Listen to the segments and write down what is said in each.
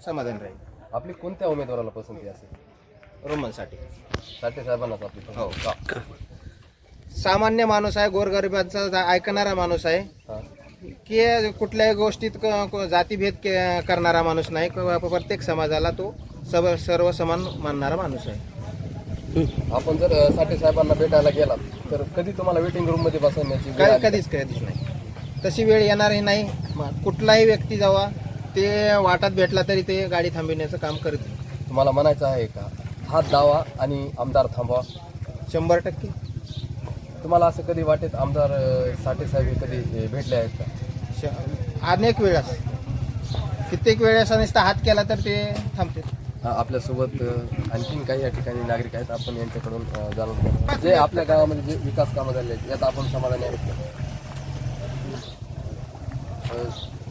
समाधान राहील आपली कोणत्या उमेदवाराला पसंती असेल रोमनसाठी साठे साहेबांनाच आपली हो. का? सामान्य माणूस आहे गोरगरिबांचा जा- ऐकणारा माणूस आहे हा. की कुठल्याही गोष्टीत क- क- जातीभेद के- करणारा माणूस नाही क- प्रत्येक समाजाला तो सर्व सर्व समान मानणारा माणूस आहे आपण जर अ, साठे साहेबांना भेटायला गेलात तर कधी तुम्हाला वेटिंग रूममध्ये बसवण्याची वेळ काय आली? कधीच कधीच नाही तशी वेळ येणारही नाही म- कुठलाही व्यक्ती जावा ते वाटात भेटला तरी ते गाडी थांबविण्याचं काम करते तुम्हाला म्हणायचं आहे का? हात दावा आणि आमदार थांबवा. शंभर टक्के. तुम्हाला असं कधी वाटेत आमदार अ, साठे साहेब हे कधी भेटले आहेत का? श- अनेक वेळास. कित्येक वेळेस नुसता हात केला तर ते थांबते आपल्यासोबत आणखीन काही या ठिकाणी नागरिक आहेत. आपण यांच्याकडून जाणून घेऊ. जे आपल्या गावामध्ये जे विकास कामं झाले आहेत यात आपण समाधानी आहेत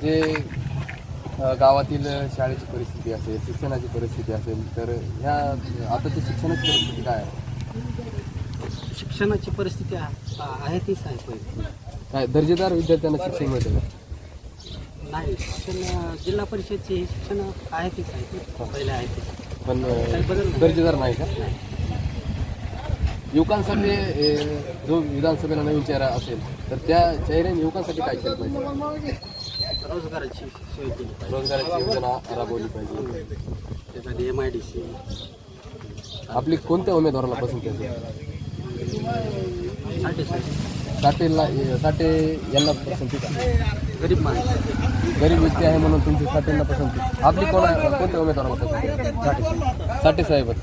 जे गावातील शाळेची परिस्थिती असेल शिक्षणाची परिस्थिती असेल तर ह्या आताची शिक्षणाची परिस्थिती काय आहे? शिक्षणाची परिस्थिती आहे तीच आहे पहिली काय दर्जेदार विद्यार्थ्यांना शिक्षण मिळते का? नाही शिक्षण जिल्हा परिषदचे शिक्षण आहे तीच आहे पहिले आहे ते. पण. दर्जेदार नाही का? युवकांसाठी जो विधानसभेला नवीन चेहरा असेल तर त्या चेहऱ्याने युवकांसाठी काय केलं पाहिजे? रोजगाराची सोय केली पाहिजे. रोजगाराची योजना राबवली पाहिजे. एखादी एम आय डी सी आपली कोणत्या उमेदवाराला पसंती साठी साठेला साठे यांना पसंती का गरीब माणसं. गरीब व्यक्ती आहे म्हणून तुमची साठेंना पसंती आपली कोणा कोणत्या उमेदवाराला पसंती साठे साठे साहेबच.